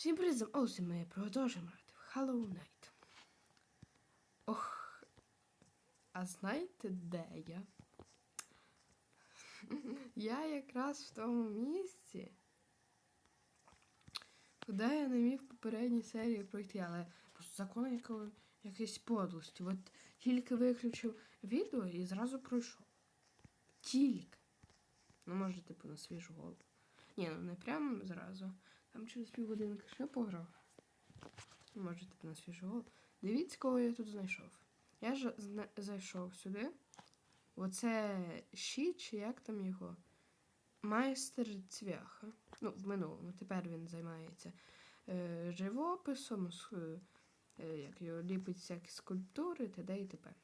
Всім з Олсі, ми продовжуємо грати в Hollow Knight. Ох. А знаєте, де я? Я якраз в тому місці, куди я не міг попередній серії пройти, але просто закон якого, якоїсь подлості. От тільки виключив відео і зразу пройшов. Тільки. Ну, може, типу, на свіжу голову. Ні, ну не прямо зразу. Там через півгодинки ще пограв. Може, типу на свіжу голову. Дивіться, кого я тут знайшов. Я ж зайшов сюди. Оце Ші, чи як там його? Майстер цвяха. Ну, в минулому. Тепер він займається е, живописом, з, е, як його ліпить всякі скульптури, т.д. і т.п.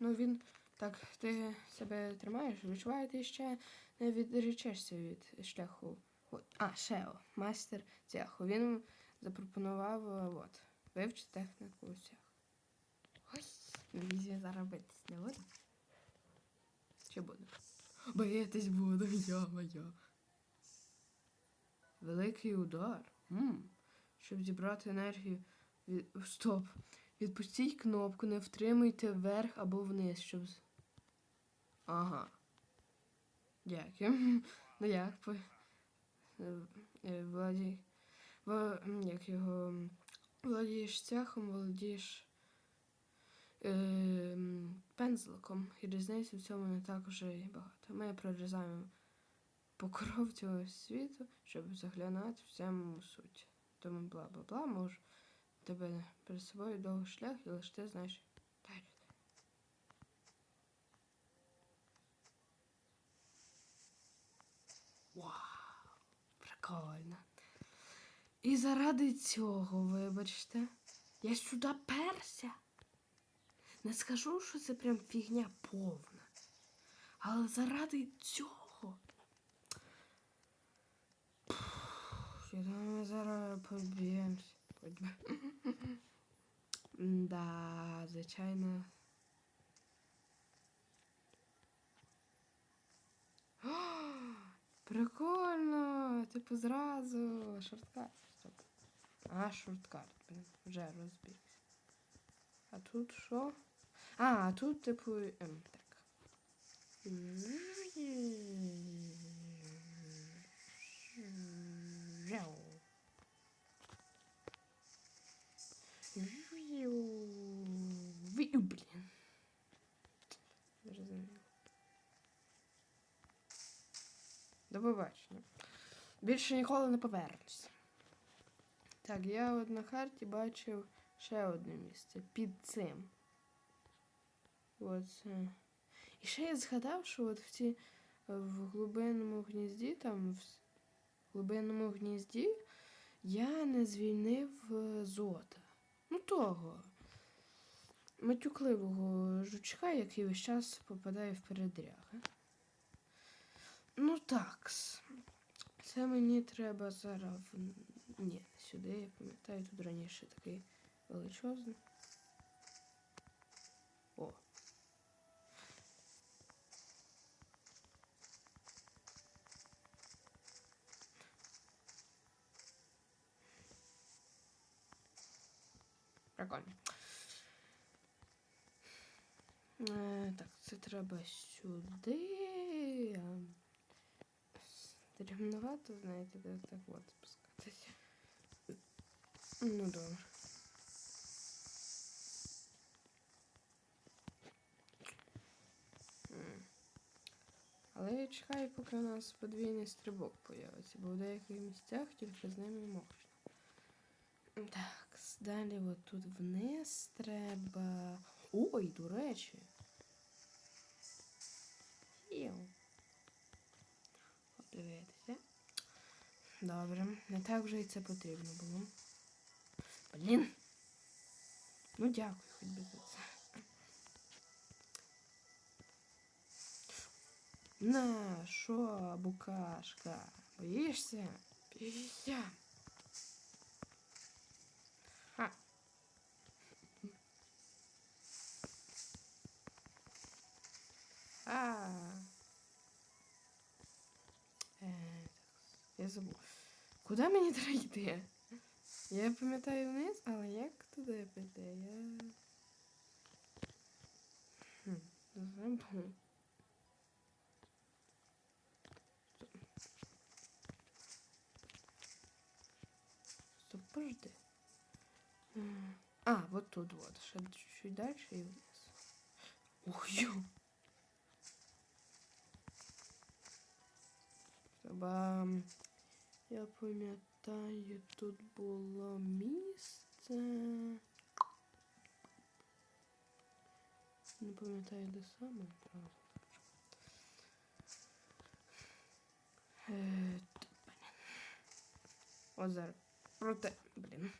Ну, він так, ти себе тримаєш, відчуває, ти ще не відречешся від шляху. А, Шео, майстер цеху. Він запропонував е, от, вивчити техніку цеху. Ось, візі зараз битись не буду. Чи буду? Битись буду, я моя. Великий удар. м Щоб зібрати енергію. Від... Стоп. Відпустіть кнопку, не втримуйте вверх або вниз, щоб. Ага. Дякую. Ну як Владі. Во... Як його. Володієш цехом, володієш е, пензликом. І різниці в цьому не так вже і багато. Ми прорізаємо покров цього світу, щоб заглянати в саму суть. Тому бла бла бла можу тебе перед собою довгий шлях, і лише ти знаєш. далі. Вау! Прикольно. І заради цього, вибачте, я сюди перся. Не скажу, що це прям фігня повна. Але заради цього. Я ми зараз поб'ємось. Да, звичайно. Прикольно! Типу зразу шорткат. А, шорткат, блін, вже розбігся. А тут що? А, а тут, типу, ем, так. Жау блін. Зрозуміло. До побачення. Більше ніколи не повернуся. Так, я от на карті бачив ще одне місце під цим. Оце. І ще я згадав, що от в ці в глибинному гнізді, там в глибинному гнізді я не звільнив е, зота. Ну того. Матюкливого жучка, який весь час попадає в передряги. Ну такс. Це мені треба зараз. Ні, сюди, я пам'ятаю, тут раніше такий величезний. О. Прикольно. Е, так, це треба сюди. А, Стрімновато, знаєте, так, так от спускатися. Ну добре. Але я чекаю, поки у нас подвійний стрибок появиться, бо в деяких місцях тільки з ними можна. Так, далі от тут вниз треба. Ой, до речі. Добре, не так вже і це потрібно було. Блін. Ну дякую хоч би за це. На, що, букашка? Боїшся? Боїшся? Ха. А. Е, так, я забув. Куди мені треба йти? Я пам'ятаю вниз, але як туди піти? Я. Хм, забув. Стоп, подожди. М, А, вот тут вот. Ще чуть-чуть дальше і вниз. Ух, ё. Треба. Я пам'ятаю, тут було місце. Не пам'ятаю, де саме, правда. Е, т- блін. От. Проте, блін.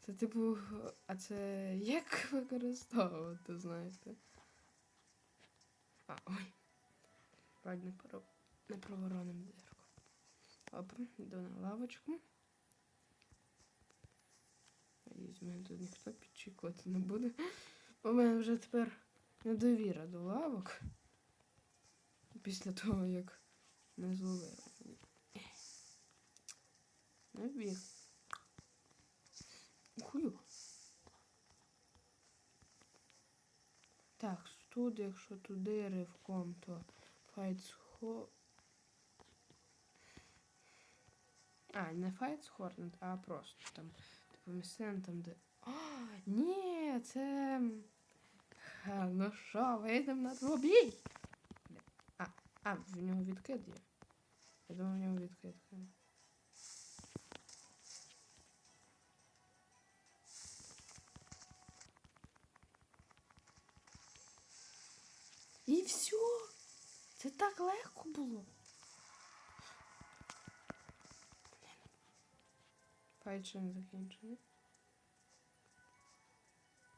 Це типу, а це як використовувати, знаєте? А, ой. Правильно, не про, не провороним дирку. Добре, йду на лавочку. Надіюсь, мене тут ніхто підчікувати не буде. У мене вже тепер недовіра до лавок. Після того, як не зловили. Не вбіг. Хую. Так, тут, якщо туди ривком, то файт схо. А, не файт Хорнет, а просто там. Типу місцина там, де. А, ні, це. Ха, ну що, вийдемо на двобій. А, а, в нього відкид є. Я думаю, в нього відкид. І все. Це так легко було. Не закінчений.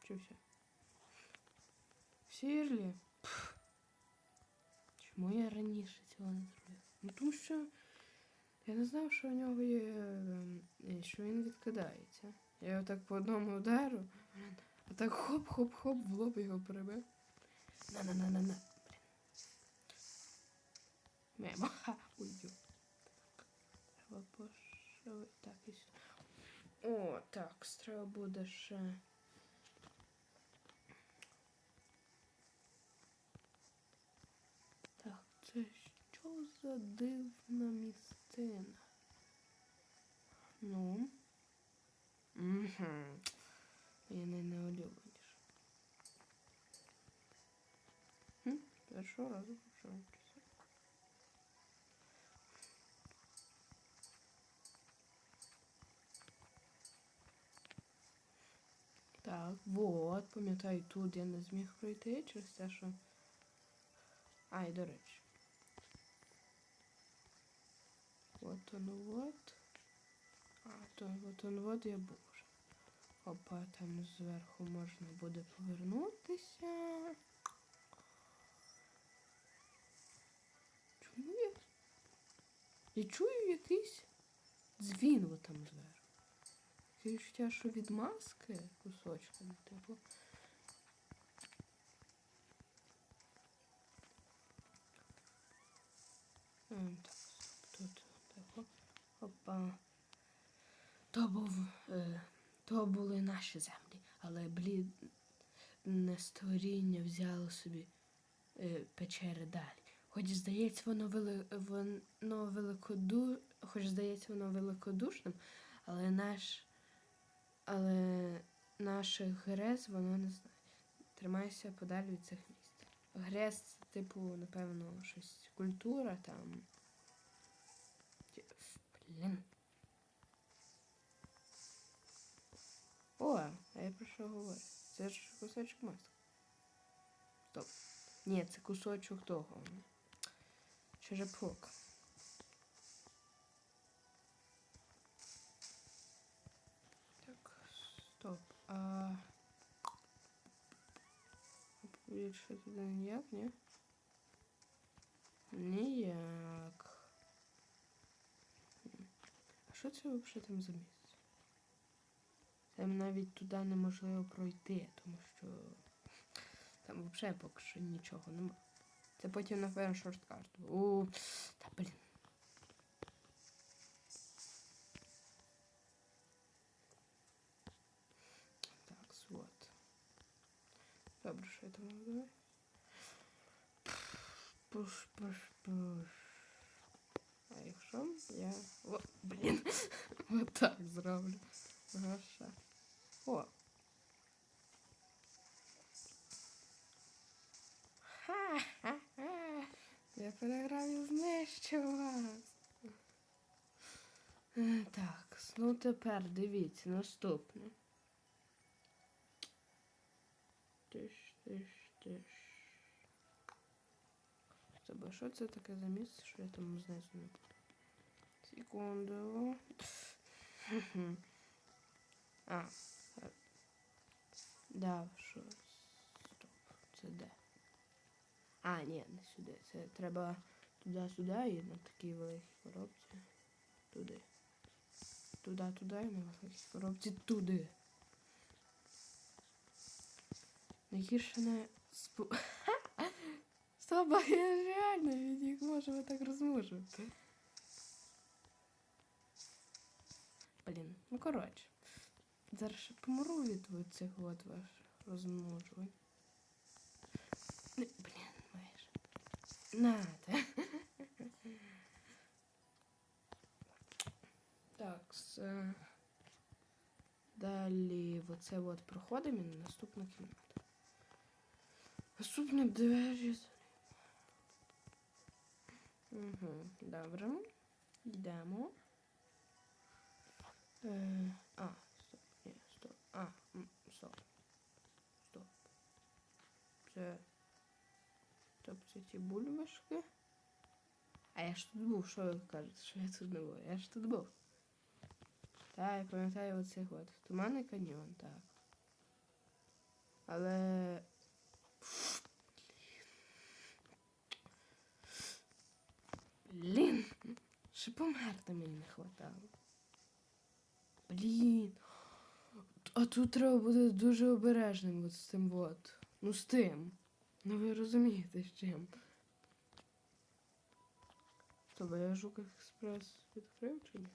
Чи все? Сірлі? Чому я раніше цього не зробив? Ну тому що я не знав, що в нього є. е, що він відкидається. Я його так по одному удару, а так хоп-хоп-хоп в лоб його перебив. На-на-на-на-на. Мемо. Уйду. Треба пошивити. Так, і сюди. О, так, треба буде ще. Так, це що за дивна місцина? Ну. Угу. Я не найулюбленіше. Хм, першого разу почав. Так, вот, пам'ятаю, тут я не зміг пройти через те, що. А, і до речі. Вот он вот. А, то вот он вот я був. Опа, там зверху можна буде повернутися. Чому я? Я чую якийсь дзвін от там зверху. Таке відчуття, що від маски кусочками, типу. Так, тут типу. Опа. То був. Е, то були наші землі, але блідне створіння взяло собі е, печери далі. Хоч здається, воно вели, воно великоду, хоч здається, воно великодушним, але наш але наших грез воно не знає. Тримайся подалі від цих місць. Грез це, типу, напевно, щось культура там. Блін. О, а я про що говорю? Це ж кусочок маски. Стоп. Ні, це кусочок того. Черепок. Більше туди ніяк, ні? Ніяк. А що це взагалі там за місце? Там навіть туди неможливо пройти, тому що там взагалі поки що нічого нема. Це потім напевно шорткарту. У, та блін. Я давай. Пуш, пуш, пуш. А якщо я. О, блін. Вот так зроблю. Ага, ще. О. Ха-ха-ха. Я переграв і знищив вас. Е, Так, ну тепер дивіться, наступне. Тебе, що це таке за місце, що я там буду? Секунду. А. Да, що? Стоп. Це де? А, ні, не сюди. Це треба туди-сюди і на такій великій коробці. Туди. Туди-туди і на великій коробці туди. Найгірше не спу... Стоп, а я ж реально від їх можу так розмножувати. Блін, ну коротше. Зараз ще помру від цих от ваших розмножувань. Не, блін, майже. Надо. Так, с... е, Далі оце от проходимо і на наступна кімната. Наступні двері. Угу, добре. Йдемо. Е, а, стоп, ні, стоп. А, стоп. Стоп. Це. Стоп, це ті бульбашки. А я ж тут був, що ви кажете, що я тут не був? Я ж тут був. Так, я пам'ятаю оцих от. Туманний каньйон, так. Але. Блін. Ще померти мені не хватало. Блін. А тут треба бути дуже обережним от з цим от. Ну з тим. Ну ви розумієте з чим. Тобто я жук експрес відкрив чи ні?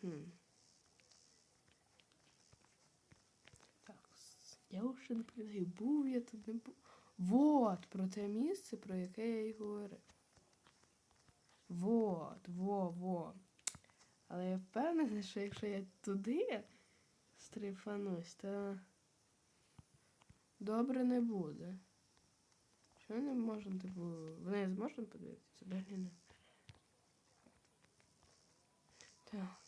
Хм. Так, с- я вже не пам'ятаю, був я тут не був. Вот, про те місце, про яке я й говорив. Вот, во, во. Але я впевнена, що якщо я туди стрифанусь, то добре не буде. Що не можна, типу, вниз можна подивитися? Далі не. Так.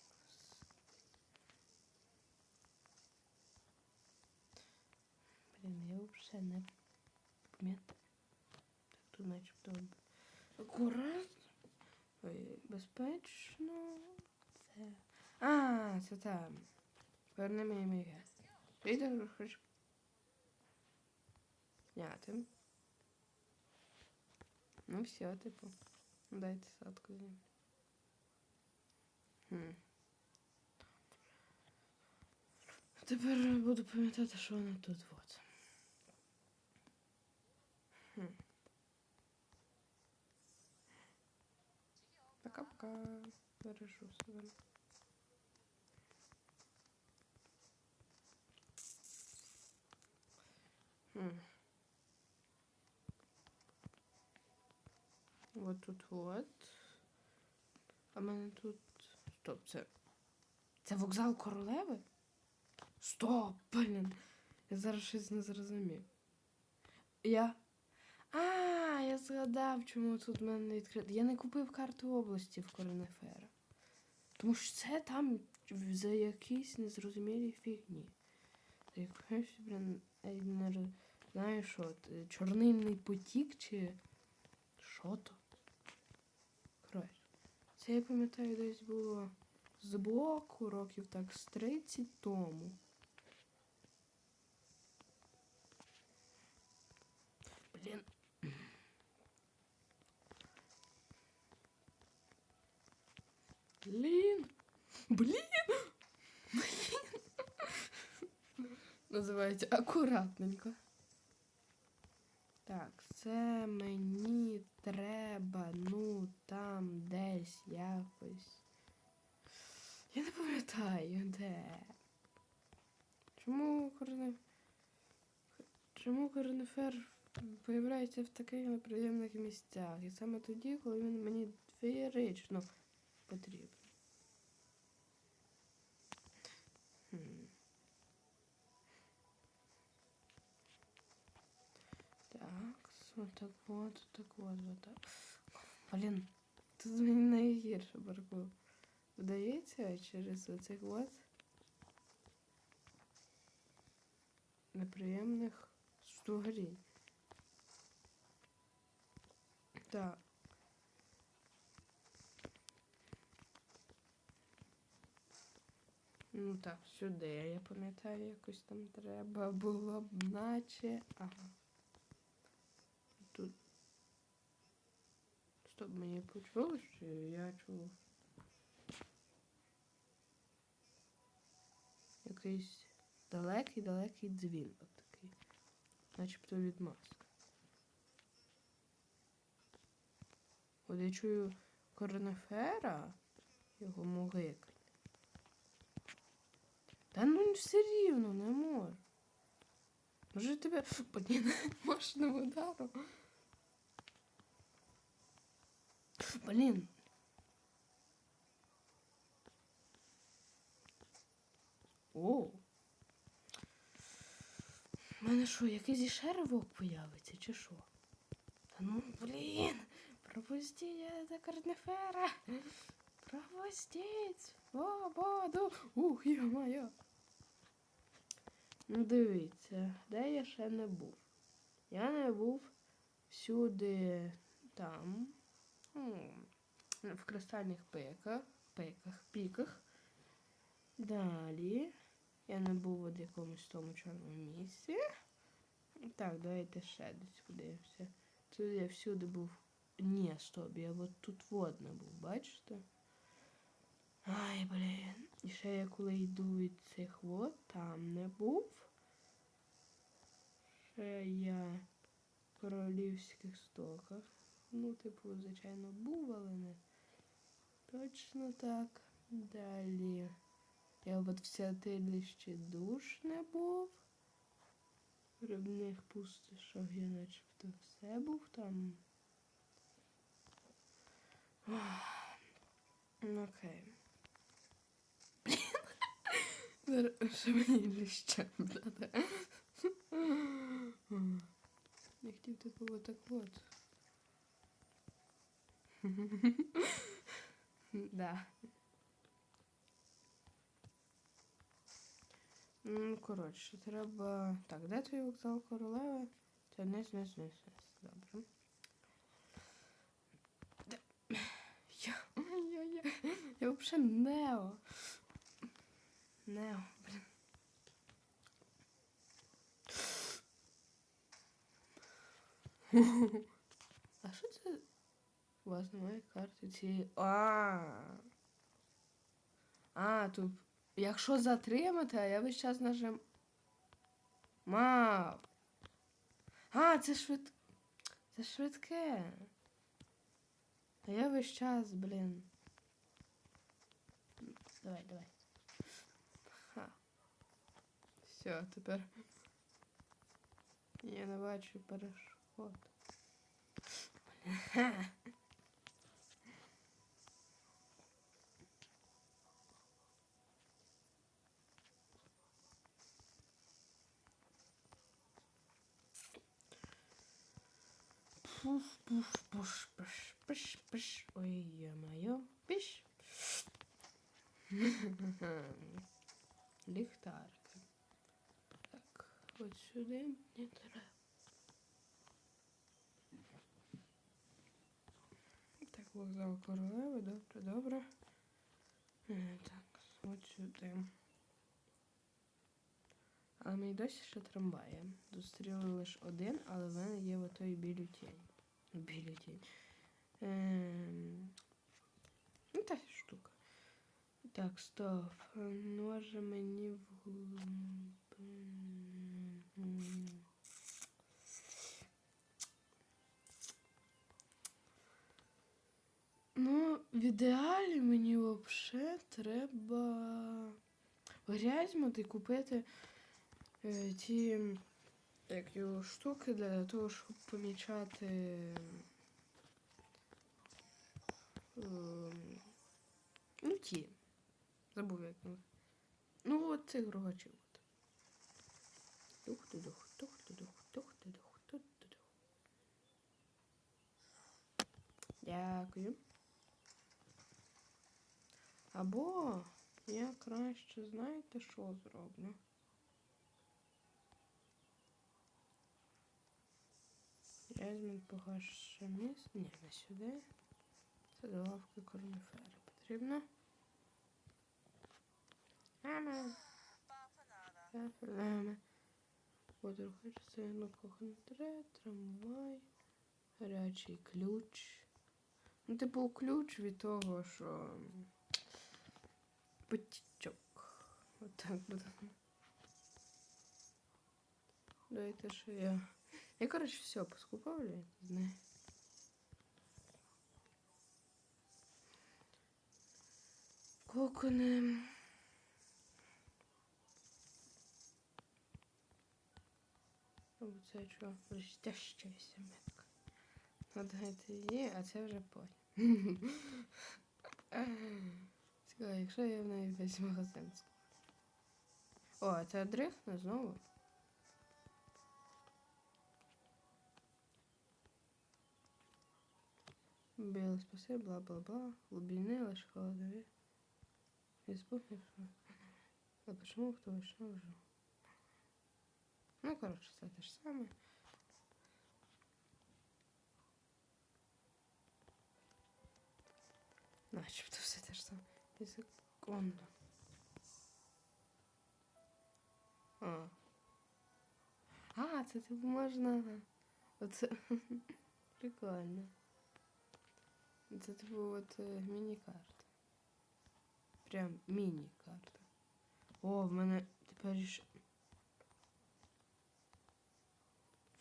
Блін, я взагалі не пам'ятаю. Так, тут начебто акуратно. Ой, безпечно. Це. А, це там. Верни мені мій Відео хоч. Зняти. Ну все, типу. Дайте садку землі. Хм. Тепер буду пам'ятати, що вона тут от. Пока-пока. Бережу себе. Вот тут вот. А в мене тут. Стоп, це. Це вокзал королеви? Стоп, блін. Я зараз щось не зрозумів. Я. А, я згадав, чому тут в мене відкрито. Я не купив карту області в Коренефера. Тому що це там за якісь незрозумілі фігні. За якось, блін, не знаю, що е, чорнильний потік чи що то. Коротше. Це я пам'ятаю, десь було з боку років так з 30 тому. Блін. Блін. Блін. Називається акуратненько. Так, це мені треба, ну там десь якось. Я не пам'ятаю, де. Чому корне. Чому корнифер появляється в таких неприємних місцях? І саме тоді, коли він мені феєрично потрібен. Хм. Так, отак от, так от, отак. Блін, тут мені найгірше паркур. Вдається через оцих от неприємних стугарінь. Так. Ну так, сюди, я пам'ятаю, якось там треба було б наче. Ага. Тут. Стоп, мені почулось, чи я чув? Якийсь далекий-далекий дзвін такий. Начебто від маски. От я чую корнефера, його могик. Та ну все рівно не можу. Може тебе блін, мощним ударом. Блін. О. У мене що, якийсь іще ривок появиться, чи що? Та ну, блін, пропустіть я за корнефера. Пропустіть свободу. Ух, йо-моє. Ну, дивіться, де я ще не був. Я не був всюди там, в кристальних пиках, пиках, піках. Далі я не був в якомусь тому чорному місці. Так, давайте ще десь подивимося. Тут я всюди був. Ні, стоп, я от тут вот не був, бачите? Ай, блін. І ще я коли йду від цих вот, там не був. Ще я в королівських стоках. Ну, типу, звичайно, був, але не точно так. Далі. Я от в святилищі душ не був. В рибних пустошах я начебто все був там. Окей. Ще мені буде. Я хотів типу отак от. Да. Ну, коротше, треба. Так, де твій вокзал королеви? Це низ, низ, низ, низ. Добре. Я, я, я, взагалі нео. Нео, блін. Це? У вас немає карти цієї. А. А, тут. Якщо затримати, а я весь час нажим. Мав. А, це швид. Це швидке. А я весь час, блін. Давай, давай. Ха. Все, тепер. Я не бачу перешкод. Ха. Пуф, пуф, пуш, пиш, пиш, пиш. Ой, ё-моё, пиш. Ліхтарки. Так, от сюди не треба. Так, вокзал королеви, добре, добре. Так, от сюди. Але мені досі ще трамває. Зустріли лише один, але в мене є отой бюлетень. Бюлетень. Ем... Ну, та штука. Так, стоп. Може мені в глибину. Ну, в ідеалі мені взагалі треба грязьмати купити е, ті Як його штуки для того, щоб помічати. ем, Ну, ті. Забув, як. Ну, от цих рогачів. От. Тух-ту-дух, тух-ту-дух, тух-ту-дух, тух-ту-дух. Дякую. Або я краще знаєте, що зроблю? Я візьму погаше місце. Ні, не сюди. Це до лавки корніфери потрібно. Мама. Мама. Подруга частина кухонний тре, трамвай, гарячий ключ. Ну, типу, ключ від того, що потічок. Отак буде. Дайте, що я. Я, коротше, все поскупав, я не знаю. Кокони. Це що? Блестящаяся метка. Надайте її, а це вже пой. Цікаво, якщо я в неї весь магазин. О, це дрифтне знову. Біле спаси, бла-бла-бла. Глубины лишь в голове. Испугнешь. А почему кто вышел уже? Ну, короче, це те ж саме. Начебто все те ж саме. І секунду. А. А, це типу можна. Оце прикольно. Це типу от е, міні-карта. Прям міні-карта. О, в мене тепер ще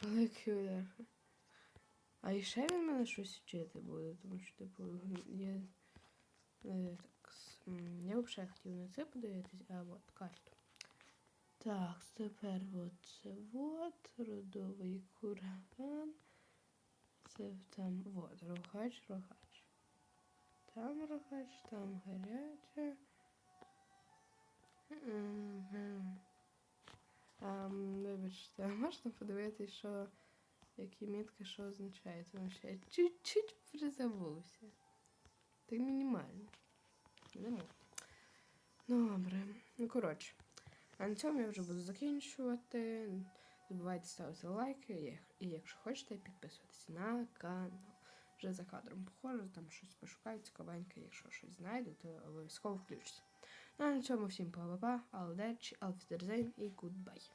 великий удар. А і ще він мене щось вчити буде, тому що, типу, я. е, Так, я взагалі хотів на це подивитись, а от карту. Так, тепер от це от родовий курган. Це там от рогач, рогач. Там рогач, там гаряче. Вибачте, можна подивитись, що які мітки що означає, тому що я чуть-чуть призабувся. Так мінімально. Не. Добре. Ну, коротше. А на цьому я вже буду закінчувати. Забувайте ставити лайки. І якщо хочете, підписуватися на канал. Вже за кадром походжу, там щось пошукаю, цікавеньке, якщо щось знайду, то обов'язково включуся. Ну а на цьому всім па-па-па, Алдерч, алфідерзейн і гудбай.